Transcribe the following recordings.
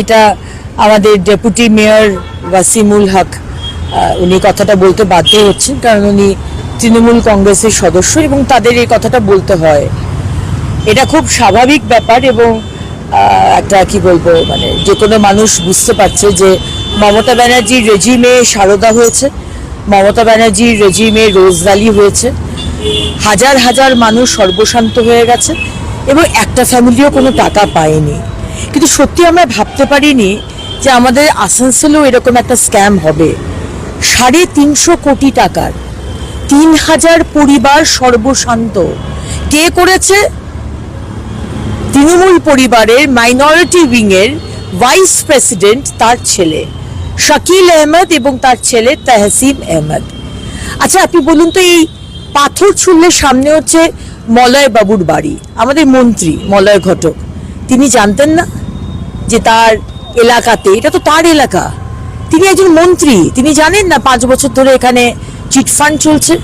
এটা আমাদের deputy mayor Wasimul হক উনি কথাটা বলতে বাধ্য হচ্ছেন, কারণ উনি তৃণমূল কংগ্রেসের সদস্য এবং তাদের এই কথাটা বলতে হয়। এটা খুব স্বাভাবিক ব্যাপার এবং একটা কি বলব মানে যে কোনো মানুষ বুঝতে পারছে যে মমতা ব্যানার্জির রেজিমে সারদা হয়েছে, মমতা ব্যানার্জির রেজিমে রোজ ভ্যালি হয়েছে, হাজার হাজার মানুষ সর্বশান্ত হয়ে গেছে এবং একটা ফ্যামিলিও কোনো টাকা পায়নি। কিন্তু সত্যি আমরা ভাবতে পারিনি যে আমাদের আসানসোলেও এরকম একটা স্ক্যাম হবে। সাড়ে তিনশো কোটি টাকার, তিন হাজার পরিবার সর্বশান্ত। কে করেছে? তৃণমূল পরিবারের মাইনরিটি উইংয়ের ভাইস প্রেসিডেন্ট তার ছেলে, শাকিল আহমেদ এবং তার ছেলে তাহসিন আহমেদ। আচ্ছা আপনি বলুন তো, এই পাথর ছুড়লে সামনে হচ্ছে মলয় বাবুর বাড়ি, আমাদের মন্ত্রী, মলয় ঘটক। তিনি জানতেন না যে তার এলাকাতে, এটা তো তার এলাকা, তিনি একজন মন্ত্রী, তিনি জানেন না পাঁচ বছর ধরে এখানে চিটফান্ড চলছে।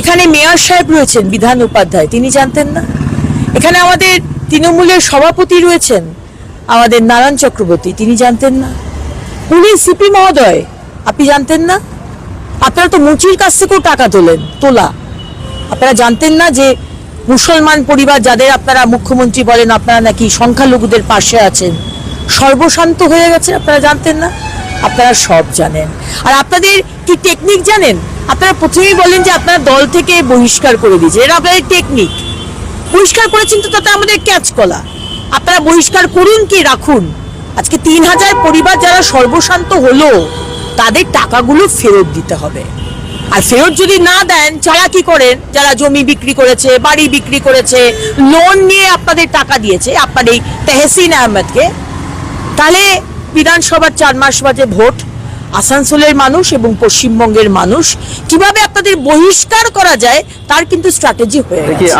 এখানে মেয়র সাহেব রয়েছেন, বিধান উপাধ্যায়, তিনি জানতেন না। এখানে আমাদের তৃণমূলের সভাপতি রয়েছেন, আমাদের নারায়ণ চক্রবর্তী, তিনি জানতেন না। উনি সিপি মহোদয়, আপনি জানতেন না? আপনারা তো মুচির কাছ থেকেও টাকা তোলেন, তোলা। আপনারা জানতেন না যে মুসলমান পরিবার যাদের আপনারা মুখ্যমন্ত্রী বলেন, আপনারা নাকি সংখ্যালঘুদের পাশে আছেন। সর্বশান্ত হয়ে গেছে আপনারা জানতেন না? আপনারা সব জানেন। আর আপনাদের কি টেকনিক জানেন? আপনারা প্রথমেই বলেন যে আপনারা দল থেকে বহিষ্কার করে দিয়েছে এটা আপনাদের টেকনিক বহিষ্কার করেছেন তো তাতে আমাদের ক্যাচ কলা। আপনারা বহিষ্কার করুন কি রাখুন? আজকে তিন হাজার পরিবার যারা সর্বশান্ত হলো, তাদের টাকাগুলো ফেরত দিতে হবে। আর ফেরত যদি না দেন যারা কি করেন? যারা জমি বিক্রি করেছে বাড়ি বিক্রি করেছে লোন নিয়ে আপনাদের টাকা দিয়েছে আপনার এই তেহসিন আহমেদকে তাহলে বিধানসভার চার মাস বাজে ভোট। আসানসোলের মানুষ এবং পশ্চিমবঙ্গের মানুষ কীভাবে আপনাদের বহিষ্কার করা যায় তার কিন্তু স্ট্র্যাটেজি হয়ে গেছে।